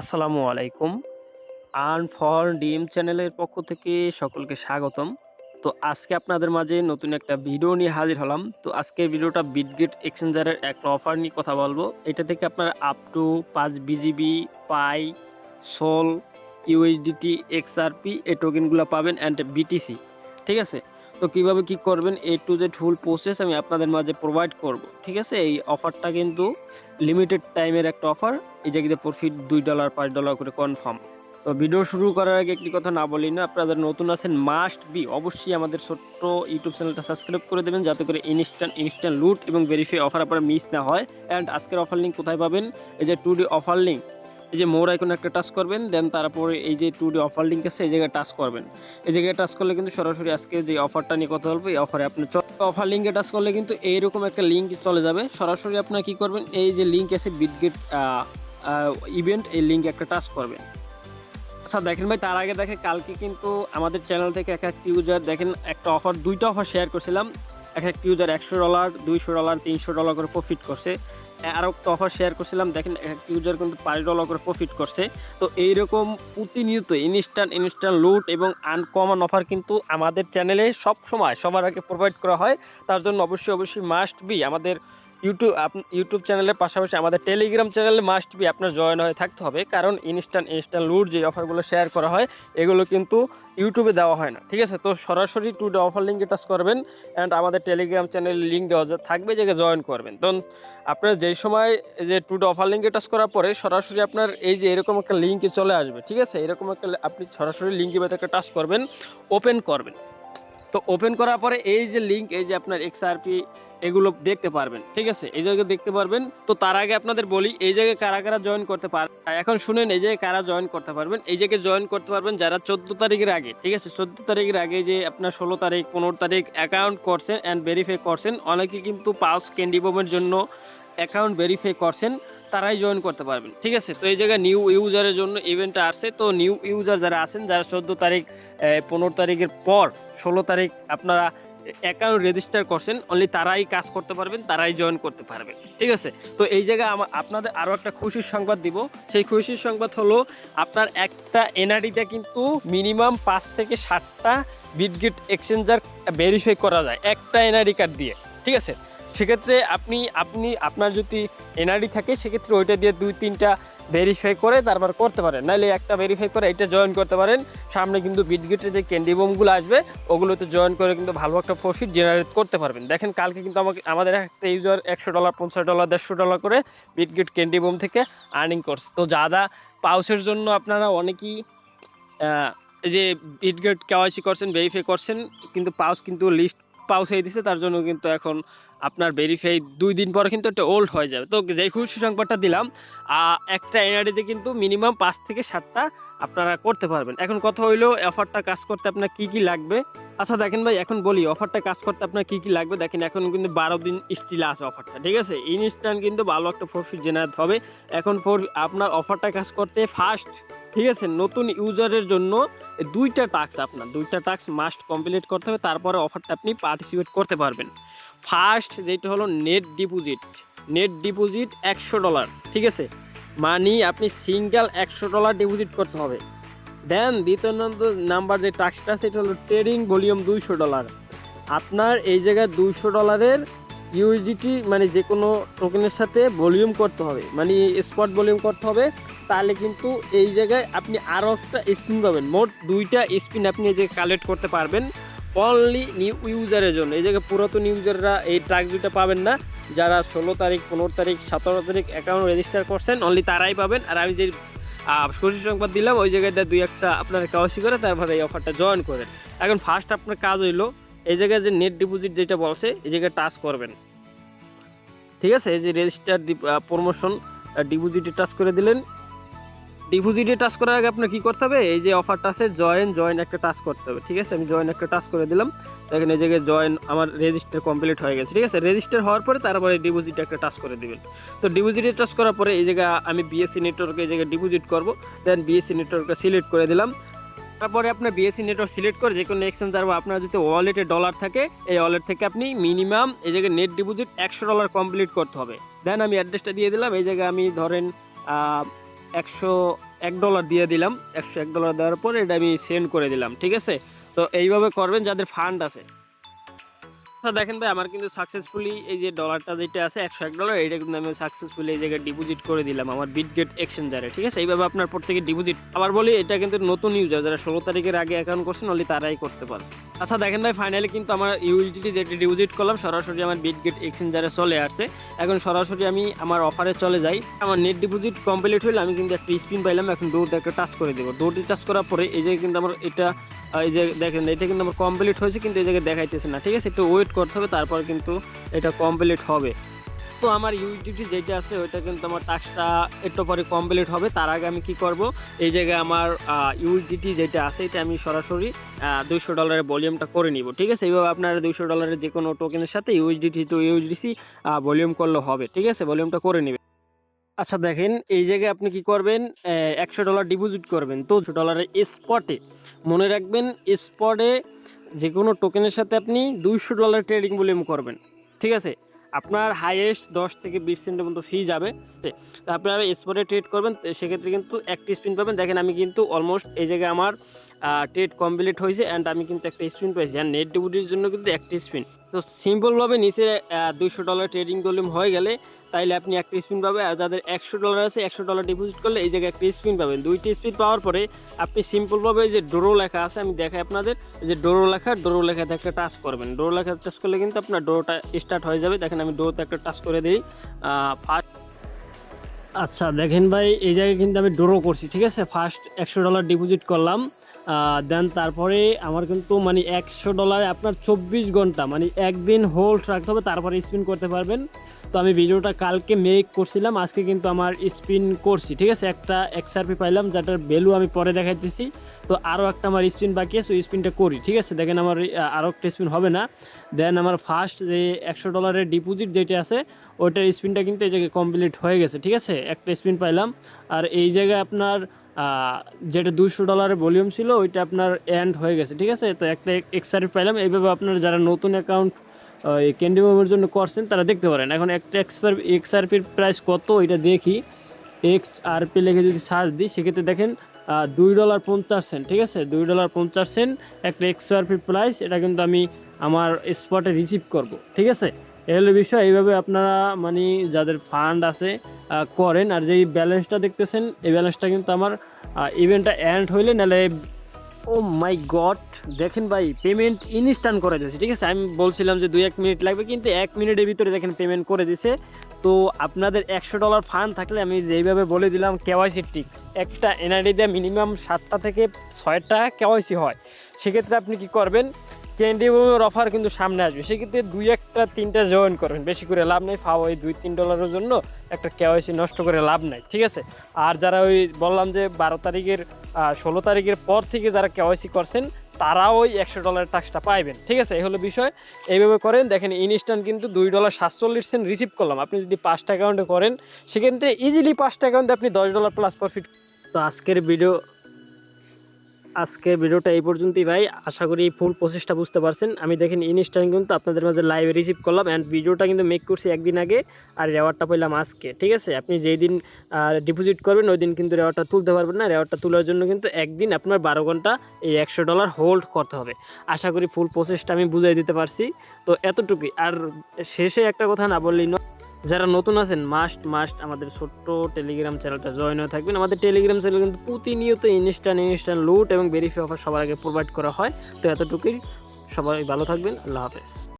আসসালামু আলাইকুম। Earn for ডিম চ্যানেলের পক্ষ থেকে সকলকে স্বাগতম। তো আজকে আপনাদের মাঝে নতুন একটা ভিডিও নিয়ে হাজির হলাম। তো আজকের ভিডিওটা বিটগেট এক্সচেঞ্জারের একটা অফার নিয়ে কথা বলব। এটা থেকে আপনারা আপ টু পাঁচ BGB Pi SOL USDT XRP এই টোকেনগুলো পাবেন অ্যান্ড বিটিসি ঠিক আছে? তো কীভাবে কি করবেন? A to Z full process আমি আপনাদের মাঝে প্রোভাইড করব, ঠিক আছে? এই অফারটা কিন্তু লিমিটেড টাইমের একটা অফার এই জায়গাতে প্রফিট দুই ডলার পাঁচ ডলার করে কনফার্ম তো ভিডিও শুরু করার আগে একটি কথা না বলি না, আপনাদের নতুন আছেন মাস্ট বি অবশ্যই আমাদের ছোট্ট ইউটিউব চ্যানেলটা সাবস্ক্রাইব করে দেবেন, যাতে করে ইনস্ট্যান্ট ইনস্ট্যান্ট লুট এবং ভেরিফাই অফার আপনার মিস না হয়। অ্যান্ড আজকের অফার লিঙ্ক কোথায় পাবেন? এই যে টু ডি অফার লিঙ্ক এই যে মোর আইকন একটা টাচ করবেন দেন তারপরে এই যে টু ডি অফার লিঙ্ক আছে, এই জায়গায় টাচ করবেন। এই জায়গায় টাচ করলে কিন্তু সরাসরি আজকে যে অফারটা নিয়ে কথা বলব, এই অফারে আপনি অফার লিঙ্কে টাচ করলে কিন্তু এইরকম একটা লিঙ্ক চলে যাবে। সরাসরি আপনার কি করবেন, এই যে লিঙ্ক আছে বিটগেট ইভেন্ট এই লিঙ্ক একটা টাচ করবেন। আচ্ছা দেখেন ভাই, তার আগে দেখে কালকে কিন্তু আমাদের চ্যানেল থেকে এক একটা ইউজার দেখেন একটা অফার দুইটা অফার শেয়ার করছিলাম। এক একটা ইউজার একশো ডলার দুইশো ডলার তিনশো ডলার করে প্রফিট করছে। আরও অফার শেয়ার করছিলাম। দেখেন এক ইউজার কিন্তু পাঁচ ডলার করে প্রফিট করছে। তো এইরকম প্রতিনিয়ত ইনস্ট্যান্ট ইনস্ট্যান্ট লুট এবং আনকমন অফার কিন্তু আমাদের চ্যানেলে সব সময় সবার আগে প্রোভাইড করা হয়। তার জন্য অবশ্যই অবশ্যই মাস্ট বি আমাদের ইউটিউব ইউটিউব চ্যানেলের পাশাপাশি আমাদের টেলিগ্রাম চ্যানেলে মাস্ট বি আপনার জয়েন হয়ে থাকতে হবে, কারণ ইনস্ট্যান্ট ইনস্ট্যান্ট লুট যে অফারগুলো শেয়ার করা হয়, এগুলো কিন্তু ইউটিউবে দেওয়া হয় না, ঠিক আছে? তো সরাসরি টু ডে অফার লিঙ্কে টাচ করবেন অ্যান্ড আমাদের টেলিগ্রাম চ্যানেলের লিঙ্ক দেওয়া থাকবে যেখানে জয়েন করবেন। তো আপনার যেই সময়, যে টু ডে অফার লিঙ্কে টাচ করার পরে সরাসরি আপনার এই যে এরকম একটা লিঙ্কে চলে আসবে, ঠিক আছে? এরকম একটা আপনি সরাসরি লিঙ্কের ভেতরে একটা টাচ করবেন ওপেন করবেন। তো ওপেন করার পরে এই যে লিঙ্ক এই যে আপনার এক্সআরপি এগুলো দেখতে পারবেন, ঠিক আছে? এই জায়গায় দেখতে পারবেন। তো তার আগে আপনাদের বলি, এই জায়গায় কারা কারা জয়েন করতে পার এখন শুনেন, এই জায়গায় কারা জয়েন করতে পারবেন? এই জায়গায় জয়েন করতে পারবেন যারা চোদ্দ তারিখের আগে, ঠিক আছে? চোদ্দ তারিখের আগে যে আপনার ষোলো তারিখ, পনেরো তারিখ অ্যাকাউন্ট করছেন অ্যান্ড ভেরিফাই করছেন, অনেকে কিন্তু পালস ক্যান্ডি বোমের জন্য অ্যাকাউন্ট ভেরিফাই করছেন, তারাই জয়েন করতে পারবেন, ঠিক আছে? তো এই জায়গায় নিউ ইউজারের জন্য ইভেন্টটা আসছে। তো নিউ ইউজার যারা আছেন, যারা চোদ্দ তারিখ পনেরো তারিখের পর, ষোলো তারিখ আপনারা অ্যাকাউন্ট রেজিস্টার করছেন অনলি তারাই কাজ করতে পারবেন, তারাই জয়েন করতে পারবেন, ঠিক আছে? তো এই জায়গায় আমার আপনাদের আরও একটা খুশির সংবাদ দিব। সেই খুশির সংবাদ হলো, আপনার একটা এনআরডিতে কিন্তু মিনিমাম পাঁচ থেকে সাতটা বিটগেট এক্সচেঞ্জার ভেরিফাই করা যায়, একটা এনআরডি কার্ড দিয়ে, ঠিক আছে? সেক্ষেত্রে আপনি আপনি, আপনার যদি এনআরডি থাকে, সেক্ষেত্রে ওইটা দিয়ে দুই, তিনটা ভেরিফাই করে তারপর করতে পারেন। নাহলে একটা ভেরিফাই করে এটা জয়েন করতে পারেন। সামনে কিন্তু বিটগেটের যে ক্যান্ডি বোমগুলো আসবে, ওগুলোতে জয়েন করে কিন্তু ভালো একটা প্রফিট জেনারেট করতে পারবেন। দেখেন কালকে কিন্তু আমাকে, আমাদের একটা ইউজার একশো ডলার পঞ্চাশ ডলার দেড়শো ডলার করে বিটগেট ক্যান্ডি বোম থেকে আর্নিং করছে। তো যারা পাউসের জন্য আপনারা অনেকেই যে বিটগেট কেওয়াইসি করছেন ভেরিফাই করছেন, কিন্তু পাউস কিন্তু লিস্ট পাউস হয়ে দিছে, তার জন্য কিন্তু এখন আপনার ভেরিফাই দুই দিন পরে কিন্তু একটা ওল্ড হয়ে যাবে। তো যেই খুশি সংবাদটা দিলাম একটা এনআরডিতে কিন্তু মিনিমাম পাঁচ থেকে সাতটা আপনারা করতে পারবেন। এখন কথা হইল অফারটা কাজ করতে আপনার কি কি লাগবে? আচ্ছা দেখেন ভাই, এখন বলি অফারটা কাজ করতে আপনার কি কি লাগবে? দেখেন, এখন কিন্তু বারো দিন স্টিল আছে অফারটা ঠিক আছে? ইনস্ট্যান্ট কিন্তু ভালো একটা প্রফিট জেনারেট হবে। এখন ফোর আপনার অফারটা কাজ করতে ফার্স্ট ঠিক আছে, নতুন ইউজারের জন্য দুইটা টাস্ক আপনার, দুইটা টাস্ক মাস্ট কমপ্লিট করতে হবে, তারপরে অফারটা আপনি পার্টিসিপেট করতে পারবেন। ফার্স্ট যেটা হলো নেট ডিপোজিট নেট ডিপোজিট একশো ডলার ঠিক আছে? মানি আপনি সিঙ্গেল একশো ডলার ডিপোজিট করতে হবে। দেন দ্বিতীয় নাম্বার যে টাস্কটা সেটা হলো ট্রেডিং ভলিউম দুইশো ডলার আপনার এই জায়গায় দুইশো ডলারের ইউএসডিটি মানে যে কোনো টোকেনের সাথে ভলিউম করতে হবে মানে স্পট ভলিউম করতে হবে। তাহলে কিন্তু এই জায়গায় আপনি আরও একটা স্পিন পাবেন। মোট দুইটা স্পিন আপনি এই জায়গায় কালেক্ট করতে পারবেন। অনলি নিউ ইউজারের জন্য। এই জায়গায় পুরাতন ইউজাররা এই ট্রাক দুইটা পাবেন না। যারা ষোলো তারিখ, পনেরো তারিখ, সতেরো তারিখ অ্যাকাউন্ট রেজিস্টার করছেন অনলি তারাই পাবেন। আর আমি যে খুশি সংবাদ দিলাম, ওই জায়গায় দুই একটা আপনার কাওয়াসি করে তারপরে এই অফারটা জয়েন করেন। এখন ফার্স্ট আপনার কাজ হইল, এই জায়গায় যে নেট ডিপোজিট যেটা বলছে, এই জায়গায় টাচ করবেন। ঠিক আছে? এই যে রেজিস্টার প্রমোশন ডিপোজিটে টাচ করে দিলেন। ডিপোজিটে টাচ করার আগে আপনার কি করতে হবে? এই যে অফারটা আছে জয়েন জয়েন একটা টাচ করতে হবে, ঠিক আছে? আমি জয়েন একটা টাচ করে দিলাম। দেখেন এই জায়গায় জয়েন আমার রেজিস্টার কমপ্লিট হয়ে গেছে, ঠিক আছে? রেজিস্টার হওয়ার পরে তারপরে ডিপোজিট একটা টাচ করে দেবেন। তো ডিপোজিটে টাচ করার পরে এই জায়গায় আমি বিএসসি নেটওয়ার্কে এই জায়গায় ডিপোজিট করব দেন বিএসসি নেটওয়ার্কটা সিলেক্ট করে দিলাম। তারপরে আপনার বিএসসি নেটওয়ার্ক সিলেক্ট করে যে কোনো এক্সচেঞ্জার বা আপনার যদি ওয়ালেটে ডলার থাকে, এই ওয়ালেট থেকে আপনি মিনিমাম এই জায়গায় নেট ডিপোজিট একশো ডলার কমপ্লিট করতে হবে। দেন আমি অ্যাড্রেসটা দিয়ে দিলাম, এই জায়গায় আমি ধরেন একশো এক ডলার দিয়ে দিলাম। একশো এক ডলার দেওয়ার পর এটা আমি সেন্ড করে দিলাম, ঠিক আছে? তো এইভাবে করবেন যাদের ফান্ড আছে। দেখেন ভাই, আমার কিন্তু সাকসেসফুলি এই যে ডলারটা যেটা আছে, একশো এক ডলার এটা কিন্তু আমি সাকসেসফুলি এই জায়গায় ডিপোজিট করে দিলাম আমার বিটগেট এক্সচেঞ্জারে ঠিক আছে? এইভাবে আপনার প্রত্যেকে ডিপোজিট আবার বলি, এটা কিন্তু নতুন ইউজার যারা ষোলো তারিখের আগে অ্যাকাউন্ট করছেন অনলি তারাই করতে পারে আচ্ছা দেখেন ভাই ফাইনালি কিন্তু আমার ইউএসডিটি যেটি ডিপোজিট করলাম, সরাসরি আমার বিটগেট এক্সচেঞ্জারে চলে আসছে। এখন সরাসরি আমি আমার অফারে চলে যাই। আমার নেট ডিপোজিট কমপ্লিট হইলে আমি কিন্তু একটা স্পিন পাইলাম, এখন দৌড়টা একটা টাচ করে দেবো। দৌড়টি টাচ করার পরে এই জায়গায় কিন্তু আমার এটা এই যে দেখেন, এটা কিন্তু আমার কমপ্লিট হয়েছে, কিন্তু এই জায়গায় দেখাইতেছে না। ঠিক আছে, একটু ওয়েট করতে হবে, তারপর কিন্তু এটা কমপ্লিট হবে। তো আমার ইউটিটি যেটা আছে, ওইটা কিন্তু আমার টাস্কটা একটু পরে কমপ্লিট হবে। তার আগে আমি কি করব? এই জায়গায় আমার ইউজিটি যেটা আছে, এটা আমি সরাসরি দুইশো ডলারের ভলিউমটা করে নিব, ঠিক আছে? এইভাবে আপনার দুইশো ডলারের যে কোনো টোকেনের সাথে ইউজিটি টু ইউজিসি ভলিউম করলে হবে, ঠিক আছে? ভলিউমটা করে নেবে আচ্ছা দেখেন, এই জায়গায় আপনি কি করবেন? একশো ডলার ডিপোজিট করবেন। তো ডলারের স্পটে মনে রাখবেন স্পটে যে কোনো টোকেনের সাথে আপনি দুইশো ডলার ট্রেডিং ভলিউম করবেন, ঠিক আছে? আপনার হাইয়েস্ট দশ থেকে বিশ সেন্টের মতো ফি যাবে। আপনারা স্পটে ট্রেড করবেন সেক্ষেত্রে কিন্তু একটি স্পিন পাবেন। দেখেন আমি কিন্তু অলমোস্ট এই জায়গায় আমার ট্রেড কমপ্লিট হয়েছে অ্যান্ড আমি কিন্তু একটা স্পিন পাইছি অ্যান্ড নেট ডিপুটির জন্য কিন্তু একটি স্পিন তো সিম্পলভাবে নিচে দুইশো ডলার ট্রেডিং ভলিউম হয়ে গেলে তাইলে আপনি একটা স্পিন পাবেন আর যাদের একশো ডলার আছে, একশো ডলার ডিপোজিট করলে এই জায়গায় একটা স্পিন পাবেন। দুইটি স্পিন পাওয়ার পরে আপনি সিম্পলভাবে এই যে ডোরো লেখা আছে, আমি দেখাই আপনাদের যে ডোরো লেখা, ডোরো লেখাতে একটা টাচ করবেন। ডোরো লেখা টাচ করলে কিন্তু আপনার ডোরোটা স্টার্ট হয়ে যাবে। দেখেন আমি ডোরোতে একটা টাচ করে দিই। ফার্স্ট আচ্ছা দেখেন ভাই, এই জায়গায় কিন্তু আমি ডোরো করছি, ঠিক আছে? ফার্স্ট একশো ডলার ডিপোজিট করলাম। দেন তারপরে আমার কিন্তু মানে একশো ডলারে আপনার চব্বিশ ঘণ্টা মানে একদিন হোল্ড রাখতে হবে, তারপরে স্পিন করতে পারবেন। তো আমি ভিডিওটা কালকে মেক করছিলাম, আজকে কিন্তু আমার স্পিন করছি, ঠিক আছে? একটা এক্সআরপি পাইলাম, যেটার ভ্যালু আমি পরে দেখাইতেছি। তো আরও একটা আমার স্পিন বাকি আছে, ওই স্পিনটা করি, ঠিক আছে? দেখেন আমার আরও একটা স্পিন হবে না। দেন আমার ফার্স্ট যে একশো ডলারের ডিপোজিট যেটা আছে, ওইটার স্পিনটা কিন্তু এই জায়গায় কমপ্লিট হয়ে গেছে, ঠিক আছে? একটা স্পিন পাইলাম। আর এই জায়গায় আপনার যেটা দুশো ডলারের ভলিউম ছিল, ওইটা আপনার এন্ড হয়ে গেছে, ঠিক আছে? তো একটা এক্সআরপি পাইলাম। এইভাবে আপনার যারা নতুন অ্যাকাউন্ট এই ক্যান্ডি মোমের জন্য করছেন, তারা দেখতে পারেন। এখন একটা এক্সপার এক্সআরপির প্রাইস কত, এটা দেখি। এক্স আরপি লেখে যদি সার্চ দিই, সেক্ষেত্রে দেখেন দুই ডলার পঞ্চাশ সেন্ট ঠিক আছে? দুই ডলার পঞ্চাশ সেন্ট একটা এক্সআরপি প্রাইস এটা কিন্তু আমি আমার স্পটে রিসিভ করব, ঠিক আছে? এই হলো বিষয়, এইভাবে আপনারা মানে যাদের ফান্ড আছে করেন। আর যেই ব্যালেন্সটা দেখতেছেন, এই ব্যালেন্সটা কিন্তু আমার ইভেন্টটা এন্ড হইলে নাহলে ও মাই গড দেখেন ভাই পেমেন্ট ইনস্ট্যান্ট করে দিয়েছে, ঠিক আছে? আমি বলছিলাম যে দু এক মিনিট লাগবে, কিন্তু এক মিনিটের ভিতরে দেখেন পেমেন্ট করে দিছে তো আপনাদের একশো ডলার ফান্ড থাকলে আমি যেইভাবে বলে দিলাম কেওয়াইসি টিক্স একটা এনআইডি দিয়ে মিনিমাম সাতটা থেকে ছয়টা কেওয়াইসি হয়। সেক্ষেত্রে আপনি কি করবেন? ক্যান্ডি অফার কিন্তু সামনে আসবে। সেক্ষেত্রে দুই একটা, তিনটা জয়েন করবেন। বেশি করে লাভ নেই, ফাও ওই দুই তিন ডলারের জন্য একটা কেওয়াইসি নষ্ট করে লাভ নাই, ঠিক আছে? আর যারা ওই বললাম যে বারো তারিখের ষোলো তারিখের পর থেকে যারা কেওয়াইসি করছেন তারা ওই একশো ডলারের টাক্সটা পাইবেন, ঠিক আছে? এই হলো বিষয়। এইভাবে করেন, দেখেন ইনস্ট্যান্ট কিন্তু দুই ডলার সাতচল্লিশ সেন্ট রিসিভ করলাম। আপনি যদি পাঁচটা অ্যাকাউন্টে করেন, সেক্ষেত্রে ইজিলি পাঁচটা অ্যাকাউন্টে আপনি দশ ডলার প্লাস প্রফিট তো আজকের ভিডিও আজকের ভিডিওটা এই পর্যন্তই ভাই। আশা করি ফুল প্রসেসটা বুঝতে পারছেন। আমি দেখেন ইনস্ট্যান্ট কিন্তু আপনাদের মাঝে লাইভে রিসিভ করলাম অ্যান্ড ভিডিওটা কিন্তু মেক করছি একদিন আগে আর রেওয়ারটা পেলাম আজকে, ঠিক আছে? আপনি যেই দিন ডিপোজিট করবেন, ওই দিন কিন্তু রেওয়ারটা তুলতে পারবেন না। রেওয়ারটা তোলার জন্য কিন্তু একদিন আপনার বারো ঘণ্টা এই একশো ডলার হোল্ড করতে হবে। আশা করি ফুল প্রসেসটা আমি বুঝাই দিতে পারছি। তো এতটুকুই। আর শেষে একটা কথা না বললেই নয়। যারা নতুন আছেন মাস্ট মাস্ট আমাদের ছোট্ট টেলিগ্রাম চ্যানেলটা জয়েন হয়ে থাকবেন। আমাদের টেলিগ্রাম চ্যানেল কিন্তু প্রতিনিয়ত ইনস্ট্যান্ট ইনস্ট্যান্ট লুট এবং ভেরিফাই অফার সবার আগে প্রোভাইড করা হয়। তো এতটুকুই। সবাই ভালো থাকবেন। আল্লাহ হাফেজ।